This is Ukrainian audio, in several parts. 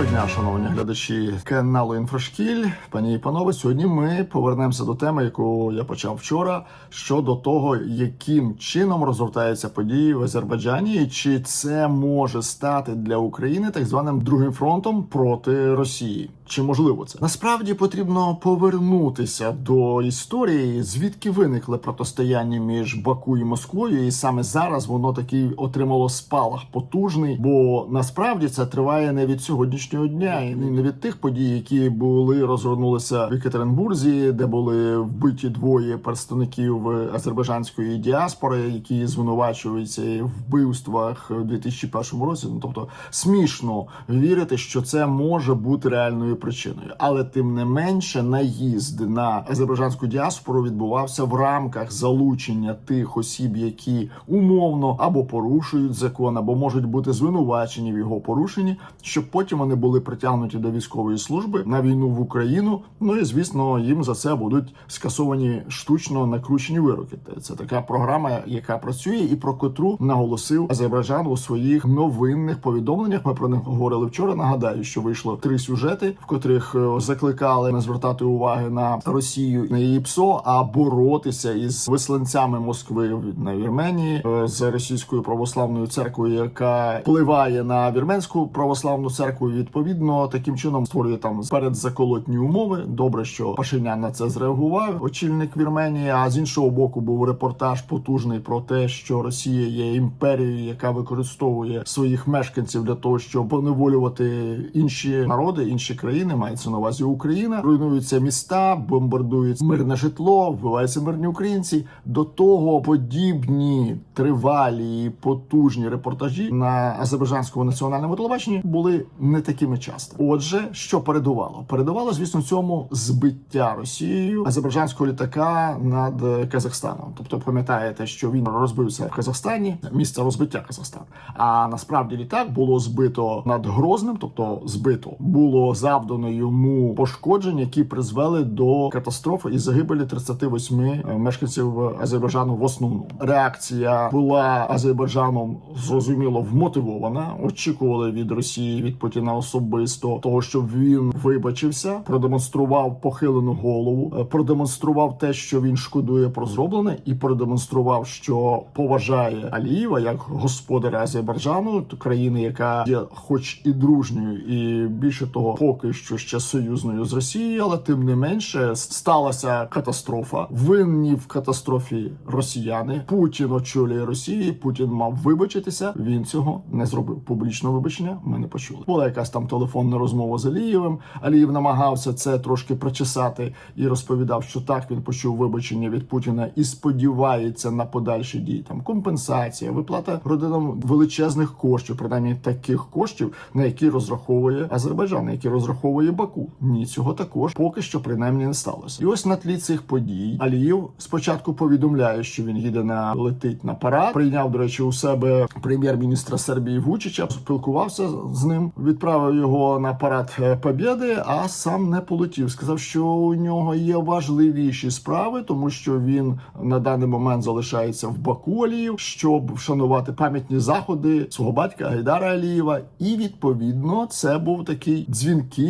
Доброго дня, шановні глядачі каналу Інфошкіль. Пані і панове, сьогодні ми повернемося до теми, яку я почав вчора, щодо того, яким чином розгортаються події в Азербайджані, і чи це може стати для України так званим другим фронтом проти Росії. Чи можливо це насправді потрібно повернутися до історії, звідки виникли протистояння між Баку і Москвою, і саме зараз воно такий отримало спалах потужний, бо насправді це триває не від сьогоднішнього дня, і не від тих подій, які були розгорнулися в Екатеринбурзі, де були вбиті двоє представників азербайджанської діаспори, які звинувачуються в вбивствах у 2001 році. Ну тобто смішно вірити, що це може бути реальною причиною, але тим не менше наїзд на азербайджанську діаспору відбувався в рамках залучення тих осіб, які умовно або порушують закон, або можуть бути звинувачені в його порушенні, щоб потім вони були притягнуті до військової служби на війну в Україну. Ну і звісно, їм за це будуть скасовані штучно накручені вироки. Це така програма, яка працює, і про котру наголосив Азербайджан у своїх новинних повідомленнях. Ми про них говорили вчора. Нагадаю, що вийшло три сюжети, в котрих е, закликали не звертати уваги на Росію на її ПСО, а боротися із висланцями Москви на Вірменії е, з російською православною церквою, яка впливає на вірменську православну церкву. Відповідно, таким чином створює там передзаколотні умови. Добре, що Пашинян на це зреагував, очільник Вірменії. А з іншого боку, був репортаж потужний про те, що Росія є імперією, яка використовує своїх мешканців для того, щоб поневолювати інші народи, інші країни. Мається на увазі Україна. Руйнуються міста, бомбардують мирне житло, вбиваються мирні українці. До того подібні тривалі і потужні репортажі на азербайджанському національному телебаченні були не такими часто. Отже, що передувало? Передувало, звісно, цьому збиття Росією азербайджанського літака над Казахстаном. Тобто, пам'ятаєте, що він розбився в Казахстані, місце розбиття Казахстан. А насправді літак було збито над Грозним, тобто збито було завдано йому пошкоджень, які призвели до катастрофи і загибелі 38 е, мешканців Азербайджану в основному. Реакція була Азербайджаном зрозуміло вмотивована. Очікували від Росії від Путіна особисто того, щоб він вибачився, продемонстрував похилену голову, е, продемонстрував те, що він шкодує про зроблене, і продемонстрував, що поважає Алієва як господаря Азербайджану, країни, яка є, хоч і дружньою, і більше того, поки що ще союзною з Росією, але тим не менше сталася катастрофа. Винні в катастрофі росіяни. Путін очолює Росії. Путін мав вибачитися. Він цього не зробив. Публічного вибачення ми не почули. Була якась там телефонна розмова з Алієвим. Алієв намагався це трошки прочесати і розповідав, що так він почув вибачення від Путіна і сподівається на подальші дії. Там компенсація, виплата родинам величезних коштів, принаймні таких коштів, на які розраховує Азербайджан, на які розраховує Баку. Ні, цього також поки що принаймні не сталося. І ось на тлі цих подій Алієв спочатку повідомляє, що він їде на летить на парад. Прийняв до речі у себе прем'єр-міністра Сербії Вучича, спілкувався з ним, відправив його на парад е, Побєди, а сам не полетів. Сказав, що у нього є важливіші справи, тому що він на даний момент залишається в Баку Аліїв, щоб вшанувати пам'ятні заходи свого батька Гайдара Алієва. І відповідно це був такий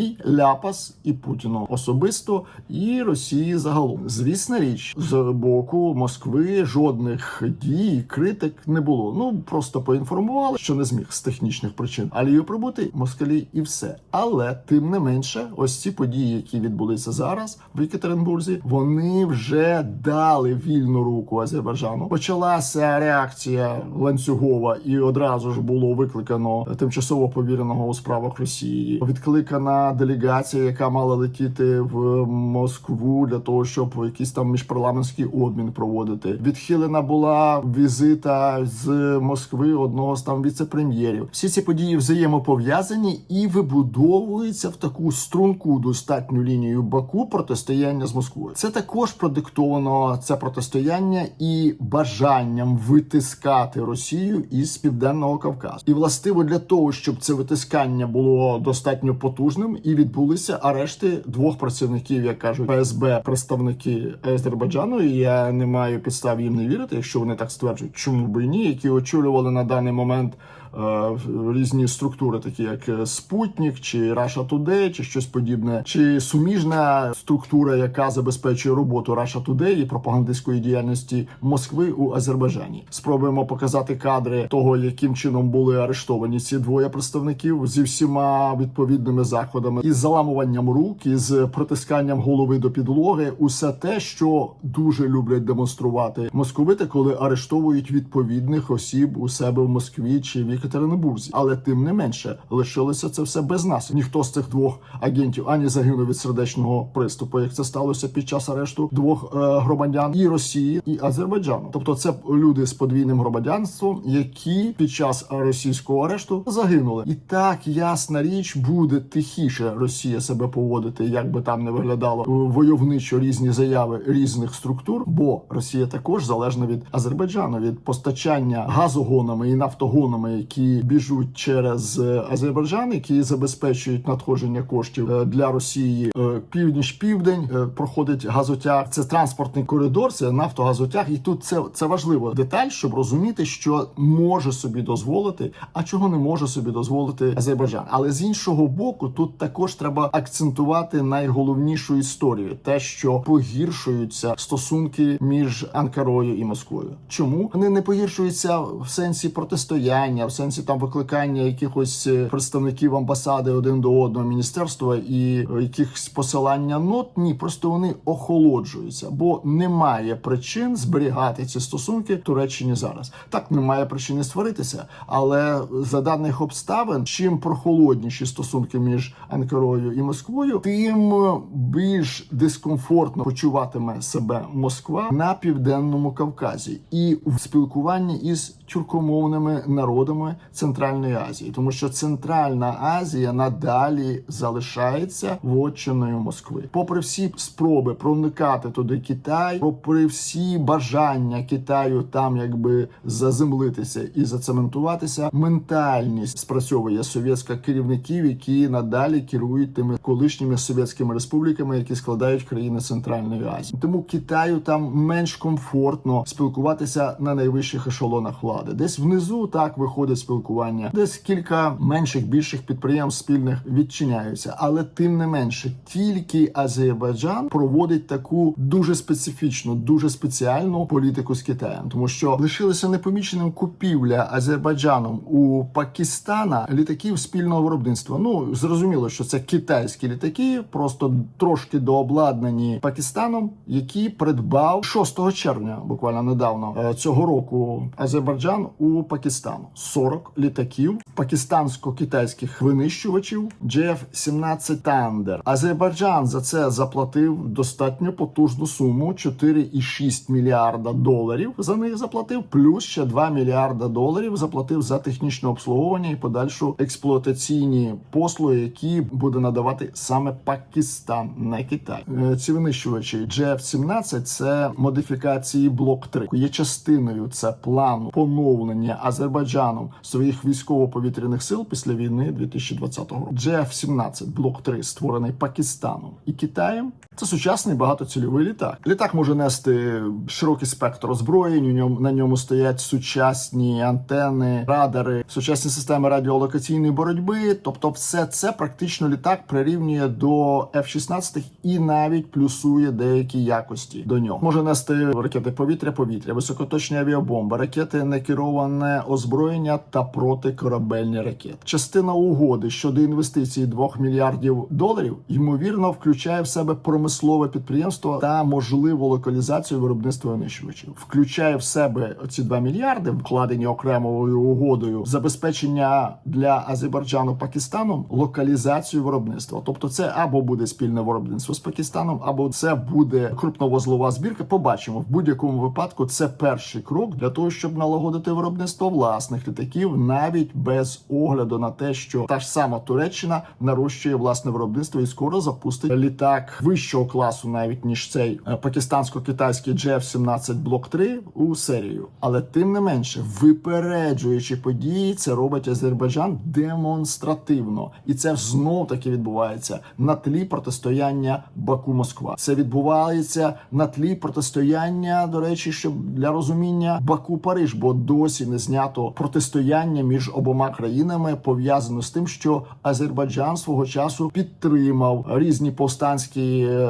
дзвінкий ляпас і Путіну особисто, і Росії загалом. Звісна річ з боку Москви жодних дій, критик не було. Ну просто поінформували, що не зміг з технічних причин Алію прибути москалі, і все. Але тим не менше, ось ці події, які відбулися зараз в Екатеринбурзі, вони вже дали вільну руку Азербайджану. Почалася реакція ланцюгова, і одразу ж було викликано тимчасово повіреного у справах Росії. Відкликана делегація, яка мала летіти в Москву для того, щоб якийсь там міжпарламентський обмін проводити. Відхилена була візита з Москви одного з там віце-прем'єрів. Всі ці події взаємопов'язані і вибудовуються в таку струнку достатню лінію Баку протистояння з Москвою. Це також продиктовано це протистояння і бажанням витискати Росію із південного Кавказу. І властиво для того, щоб це витискання було достатньо потужним і відбулися арешти двох працівників, як кажуть ФСБ, представники Азербайджану. І я не маю підстав їм не вірити, якщо вони так стверджують, чому би ні, які очолювали на даний момент. Е, Різні структури, такі як е, Спутник, чи Russia Today, чи щось подібне, чи суміжна структура, яка забезпечує роботу Russia Today і пропагандистської діяльності Москви у Азербайджані. Спробуємо показати кадри того, яким чином були арештовані ці двоє представників зі всіма відповідними заходами, із заламуванням рук, із притисканням голови до підлоги. Усе те, що дуже люблять демонструвати московити, коли арештовують відповідних осіб у себе в Москві чи в Єкатеринбурзі. Але тим не менше лишилося це все без нас. Ніхто з цих двох агентів ані загинув від сердечного приступу, як це сталося під час арешту двох е, громадян і Росії і Азербайджану. Тобто, це люди з подвійним громадянством, які під час російського арешту загинули. І так ясна річ буде тихіше Росія себе поводити, як би там не виглядало войовничо різні заяви різних структур, бо Росія також залежна від Азербайджану від постачання газогонами і нафтогонами, які біжуть через е, Азербайджан, які забезпечують надходження коштів е, для Росії. Е, Північ-південь е, проходить газотяг. Це транспортний коридор, це нафтогазотяг. І тут це, це важлива деталь, щоб розуміти, що може собі дозволити, а чого не може собі дозволити Азербайджан. Але з іншого боку, тут також треба акцентувати найголовнішу історію: те, що погіршуються стосунки між Анкарою і Москвою. Чому вони не погіршуються в сенсі протистояння, в сенсі там викликання якихось е, представників амбасади один до одного міністерства і е, якихось посилання нот? Ні, просто вони охолоджуються, бо немає причин зберігати ці стосунки Туреччині зараз. Так немає причини сваритися, але за даних обставин, чим прохолодніші стосунки між Анкарою і Москвою, тим більш дискомфортно почуватиме себе Москва на південному Кавказі і в спілкуванні із тюркомовними народами Центральної Азії, тому що Центральна Азія надалі залишається вотчиною Москви. Попри всі спроби проникати туди Китай, попри всі бажання Китаю там якби заземлитися і зацементуватися, ментальність спрацьовує совєтська керівників, які надалі керують тими колишніми совєтськими республіками, які складають країни Центральної Азії. Тому Китаю там менш комфортно спілкуватися на найвищих ешелонах влади. Десь внизу так виходить спілкування, десь кілька менших більших підприємств спільних відчиняються, але тим не менше, тільки Азербайджан проводить таку дуже специфічну, дуже спеціальну політику з Китаєм, тому що лишилося непоміченим купівля Азербайджаном у Пакистана літаків спільного виробництва. Ну зрозуміло, що це китайські літаки, просто трошки дообладнані Пакистаном, які придбав 6 червня, буквально недавно е, цього року Азербайджан у Пакистану. 40 літаків пакистансько-китайських винищувачів JF-17 Thunder. Азербайджан за це заплатив достатньо потужну суму 4,6 мільярда доларів. За них заплатив, плюс ще 2 мільярда доларів заплатив за технічне обслуговування і подальшу експлуатаційні послуги, які буде надавати саме Пакистан, не Китай. Е, Ці винищувачі JF-17 – це модифікації блок 3 є частиною це плану поновлення Азербайджаном своїх військово-повітряних сил після війни 2020 року. JF-17 блок 3 створений Пакистаном і Китаєм. Це сучасний багатоцільовий літак. Літак може нести широкий спектр озброєнь. На ньому стоять сучасні антени, радари, сучасні системи радіолокаційної боротьби. Тобто, все це практично літак прирівнює до F-16 і навіть плюсує деякі якості до нього. Може нести ракети повітря-повітря, високоточні авіабомби, ракети некероване озброєння та протикорабельні ракети. Частина угоди щодо інвестицій 2 мільярдів доларів ймовірно включає в себе промислове підприємство та можливу локалізацію виробництва винищувачів. Включає в себе ці 2 мільярди, вкладені окремою угодою, забезпечення для Азербайджану Пакистаном локалізацію виробництва. Тобто, це або буде спільне виробництво з Пакистаном, або це буде крупновозлова збірка. Побачимо в будь-якому випадку. Це перший крок для того, щоб налагодити виробництво власних літаків, навіть без огляду на те, що та ж сама Туреччина нарощує власне виробництво і скоро запустить літак вищого класу, навіть ніж цей е, пакистансько-китайський JF-17 Block 3 у серію. Але тим не менше, випереджуючи події, це робить Азербайджан демонстративно, і це знов таки відбувається на тлі протистояння Баку-Москва. Це відбувається на тлі протистояння, до речі, щоб для розуміння Баку-Париж, бо досі не знято протистояння між обома країнами, пов'язано з тим, що Азербайджан свого часу підтримав різні повстанські е,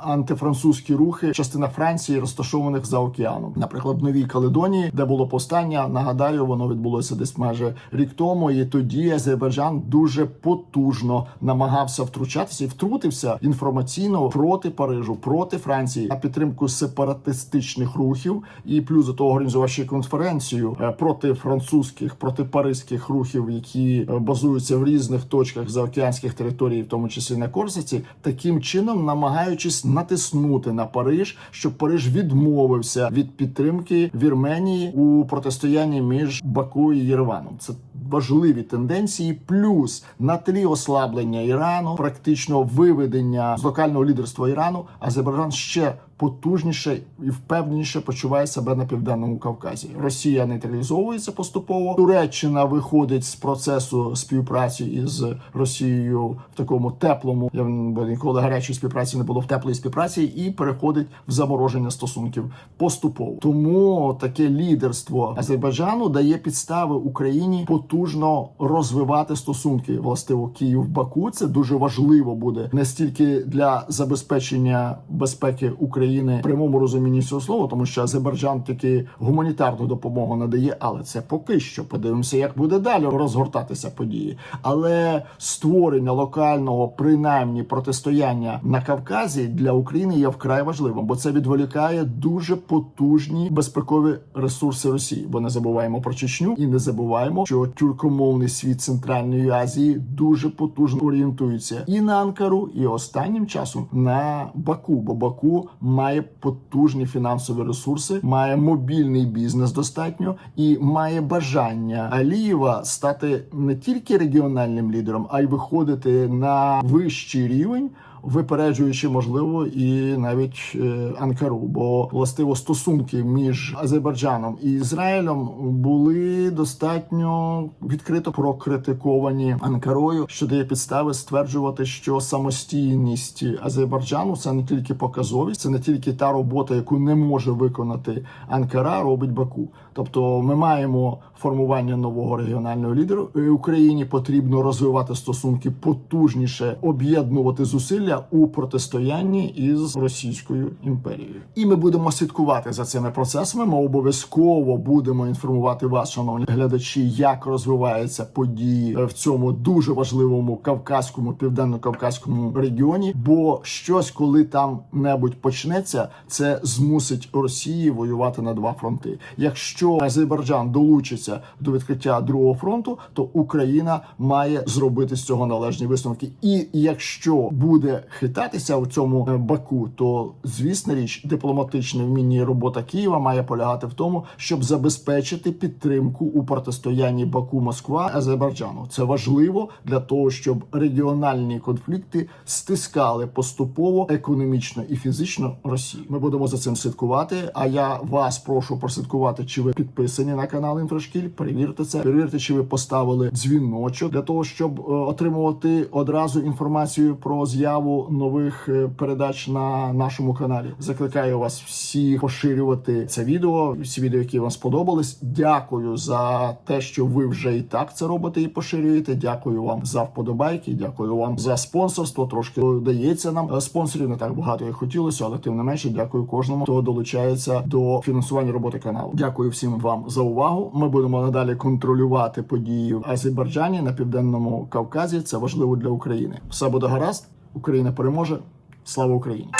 антифранцузькі рухи, частина Франції, розташованих за океаном, наприклад, в Новій Каледонії, де було повстання. Нагадаю, воно відбулося десь майже рік тому. І тоді Азербайджан дуже потужно намагався втручатися і втрутився інформаційно проти Парижу, проти Франції на підтримку сепаратистичних рухів, і плюс до того організував ще конференцію е, проти французьких, проти паризьких рухів, які е, базуються в різних точках заокеанських територій, в тому числі на Корсиці, таким чином намагаючись натиснути на Париж, щоб Париж відмовився від підтримки Вірменії у протистоянні між Баку і Єреваном. Це важливі тенденції, плюс на тлі ослаблення Ірану, практично виведення з локального лідерства Ірану, Азербайджан ще потужніше і впевненіше почуває себе на південному Кавказі. Росія нейтралізовується поступово. Туреччина виходить з процесу співпраці із Росією в такому теплому, я бо ніколи гарячої співпраці не було в теплої співпраці, і переходить в замороження стосунків поступово. Тому таке лідерство Азербайджану дає підстави Україні потужно розвивати стосунки. Властиво Київ Баку. Це дуже важливо буде не стільки для забезпечення безпеки України в прямому розумінні цього слова, тому що Азербайджан тільки гуманітарну допомогу надає, але це поки що. Подивимося, як буде далі розгортатися події. Але створення локального принаймні протистояння на Кавказі для України є вкрай важливим, бо це відволікає дуже потужні безпекові ресурси Росії. Бо не забуваємо про Чечню і не забуваємо, що тюркомовний світ Центральної Азії дуже потужно орієнтується і на Анкару, і останнім часом на Баку. Бо Баку має потужні фінансові ресурси, має мобільний бізнес достатньо і має бажання Алієва стати не тільки регіональним лідером, а й виходити на вищий рівень. Випереджуючи, можливо, і навіть е, Анкару, бо властиво стосунки між Азербайджаном і Ізраїлем були достатньо відкрито прокритиковані Анкарою, що дає підстави стверджувати, що самостійність Азербайджану це не тільки показовість, це не тільки та робота, яку не може виконати Анкара, робить Баку. Тобто, ми маємо формування нового регіонального лідеру. Україні потрібно розвивати стосунки потужніше, об'єднувати зусилля у протистоянні із Російською імперією. І ми будемо слідкувати за цими процесами. Ми обов'язково будемо інформувати вас, шановні глядачі, як розвиваються події в цьому дуже важливому кавказькому південно-кавказькому регіоні. Бо щось, коли там небудь почнеться, це змусить Росії воювати на два фронти. Якщо Азербайджан долучиться до відкриття другого фронту, то Україна має зробити з цього належні висновки. І якщо буде хитатися у цьому е, Баку, то звісна річ, дипломатичне вміння робота Києва має полягати в тому, щоб забезпечити підтримку у протистоянні Баку Москва Азербайджану. Це важливо для того, щоб регіональні конфлікти стискали поступово економічно і фізично Росію. Ми будемо за цим слідкувати. А я вас прошу прослідкувати, чи ви підписані на канал Інфрашкіль. Перевірте це, перевірте, чи ви поставили дзвіночок для того, щоб е, отримувати одразу інформацію про з'яву нових е, передач на нашому каналі. Закликаю вас всіх поширювати це відео. Всі відео, які вам сподобались. Дякую за те, що ви вже і так це робите і поширюєте. Дякую вам за вподобайки. Дякую вам за спонсорство. Трошки дається нам е, спонсорів. Не так багато як хотілося, але тим не менше, дякую кожному, хто долучається до фінансування роботи каналу. Дякую всім вам за увагу. Ми будемо надалі контролювати події в Азербайджані на південному Кавказі. Це важливо для України. Все буде гаразд. Україна переможе. Слава Україні!